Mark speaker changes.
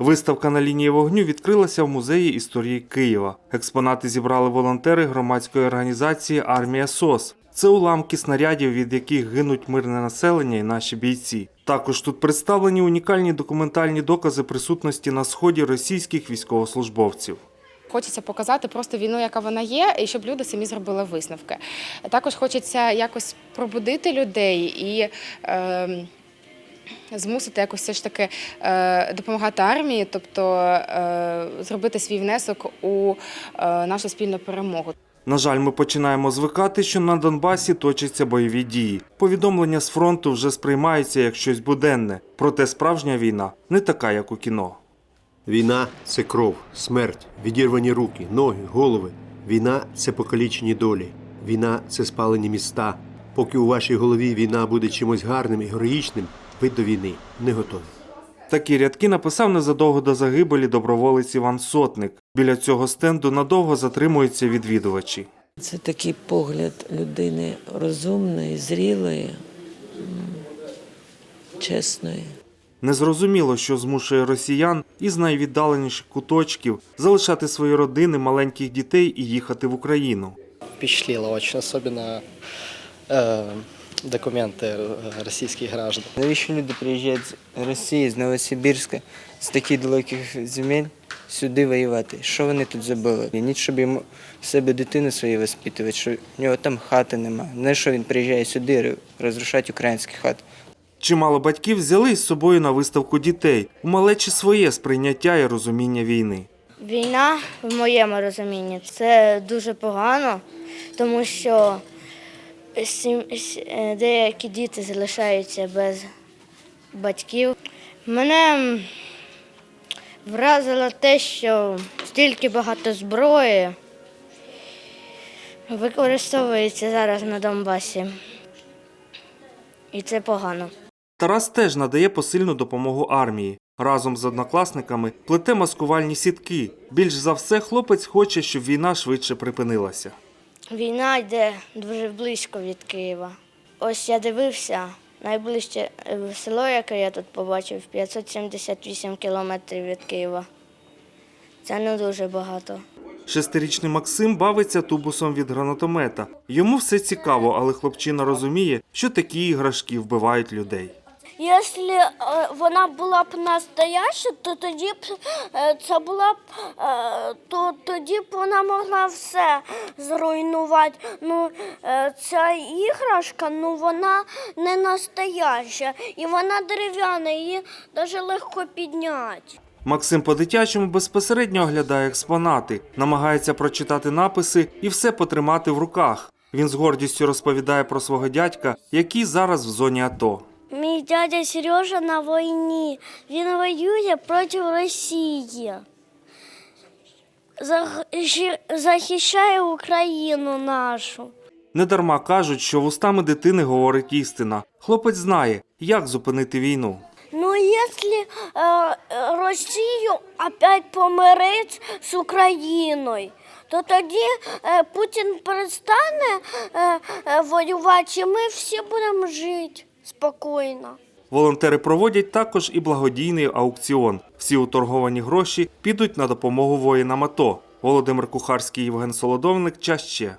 Speaker 1: Виставка на лінії вогню відкрилася в музеї історії Києва. Експонати зібрали волонтери громадської організації Армія СОС. Це уламки снарядів, від яких гинуть мирне населення і наші бійці. Також тут представлені унікальні документальні докази присутності на сході російських військовослужбовців.
Speaker 2: Хочеться показати просто війну, яка вона є, і щоб люди самі зробили висновки. Також хочеться якось пробудити людей і е, змусити якось все ж таки е, допомагати армії, тобто е, зробити свій внесок у е, нашу спільну перемогу.
Speaker 1: На жаль, ми починаємо звикати, що на Донбасі точаться бойові дії. Повідомлення з фронту вже сприймаються як щось буденне. Проте справжня війна не така, як у кіно.
Speaker 3: Війна це кров, смерть, відірвані руки, ноги, голови. Війна це покалічені долі. Війна це спалені міста. Поки у вашій голові війна буде чимось гарним і героїчним, ви до війни не готові.
Speaker 1: Такі рядки написав незадовго до загибелі доброволець Іван Сотник. Біля цього стенду надовго затримуються відвідувачі.
Speaker 4: Це такий погляд людини розумної, зрілої, чесної.
Speaker 1: Незрозуміло, що змушує росіян із найвіддаленіших куточків залишати свої родини, маленьких дітей і їхати в Україну.
Speaker 5: впечатлило очень, особенно э, документы э, российских граждан.
Speaker 6: Навіщо люди приїжджають з Росії, з Новосибірська, з таких далеких земель сюди воювати? Що вони тут забули? Ніч, щоб йому в себе дитину свою воспитувати, що в нього там хати немає. Не що він приїжджає сюди розрушати українські хати.
Speaker 1: Чимало батьків взяли із собою на виставку дітей у малечі своє сприйняття і розуміння війни.
Speaker 7: Війна, в моєму розумінні, це дуже погано, тому що сім- с- е, деякі діти залишаються без батьків. Мене вразило те, що стільки багато зброї використовується зараз на Донбасі. І це погано.
Speaker 1: Тарас теж надає посильну допомогу армії. Разом з однокласниками плете маскувальні сітки. Більш за все, хлопець хоче, щоб війна швидше припинилася.
Speaker 7: Війна йде дуже близько від Києва. Ось я дивився, найближче е, село, яке я тут побачив, 578 кілометрів від Києва. Це не дуже багато.
Speaker 1: Шестирічний Максим бавиться тубусом від гранатомета. Йому все цікаво, але хлопчина розуміє, що такі іграшки вбивають людей.
Speaker 8: Якщо е, вона була б настояща, то тоді б е, це була б е, то тоді б вона могла все зруйнувати. Ну ця іграшка, ну вона не настояща, і вона дерев'яна, її навіть легко підняти.
Speaker 1: Максим по-дитячому безпосередньо оглядає експонати, намагається прочитати написи і все потримати в руках. Він з гордістю розповідає про свого дядька, який зараз в зоні АТО.
Speaker 8: Дядя Сережа на війні. Він воює проти Росії. Захищає Україну нашу.
Speaker 1: Недарма кажуть, що вустами дитини говорить істина. Хлопець знає, як зупинити війну.
Speaker 8: Ну, якщо е, Росію опять помирить з Україною, то тоді е, Путін перестане е, воювати, і ми всі будемо жити спокійно.
Speaker 1: Волонтери проводять також і благодійний аукціон. Всі уторговані гроші підуть на допомогу воїнам АТО. Володимир Кухарський, Євген Солодовник. Час ще.